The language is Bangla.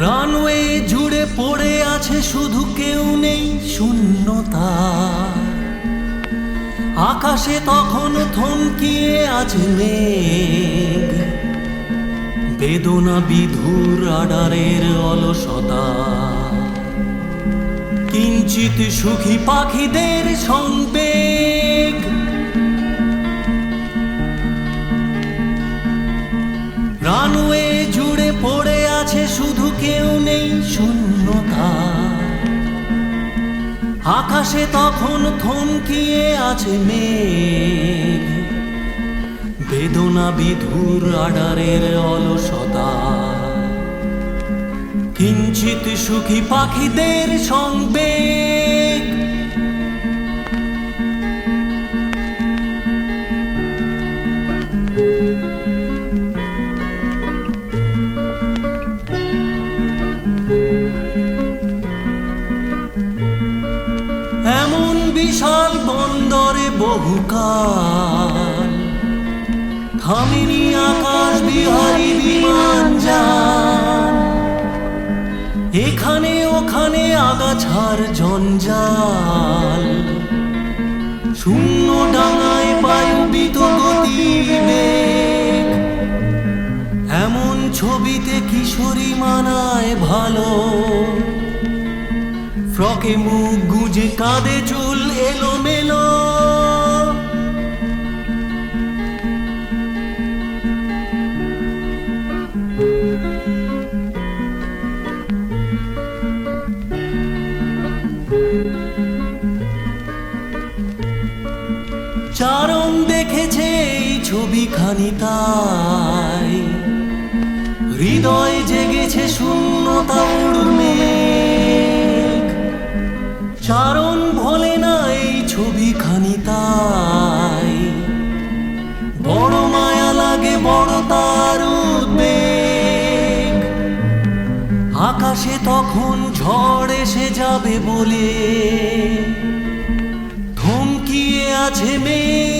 রানওয়ে জুড়ে পড়ে আছে শুধু কেউ নেই শূন্যতা। আকাশে তখন থমকিয়ে আছে মেঘ। বেদনা বিধুর আডারের অলসতা। কিঞ্চিত সুখী পাখিদের সংবেগ। রানওয়ে আকাশে তখন থমকিয়ে আছে মেঘ। বেদনা বিধুর আডারের অলসতা। কিঞ্চিত সুখী পাখিদের সংবেগ। বিশাল বন্দরে বহুকাল থামেনি আকাশ বিহারী বিমান যান। এখানে ওখানে আগাছার জঞ্জাল। শূন্য ডাঙায় বায়ুবিত গতিবেগ। এমন ছবিতে কিশোরী মানায় ভালো। ফ্রকে মুখ গুজে কাঁদে চুল চারণ দেখেছে এই ছবিখানি তাই। হৃদয় জেগেছে শূন্যতা উড়মে চারণ ভোলে না এই ছবিখানি তাই। বড় মায়া লাগে, বড় তার উদ্বেগ। আকাশে তখন ঝড় এসে যাবে বলে। মেঘ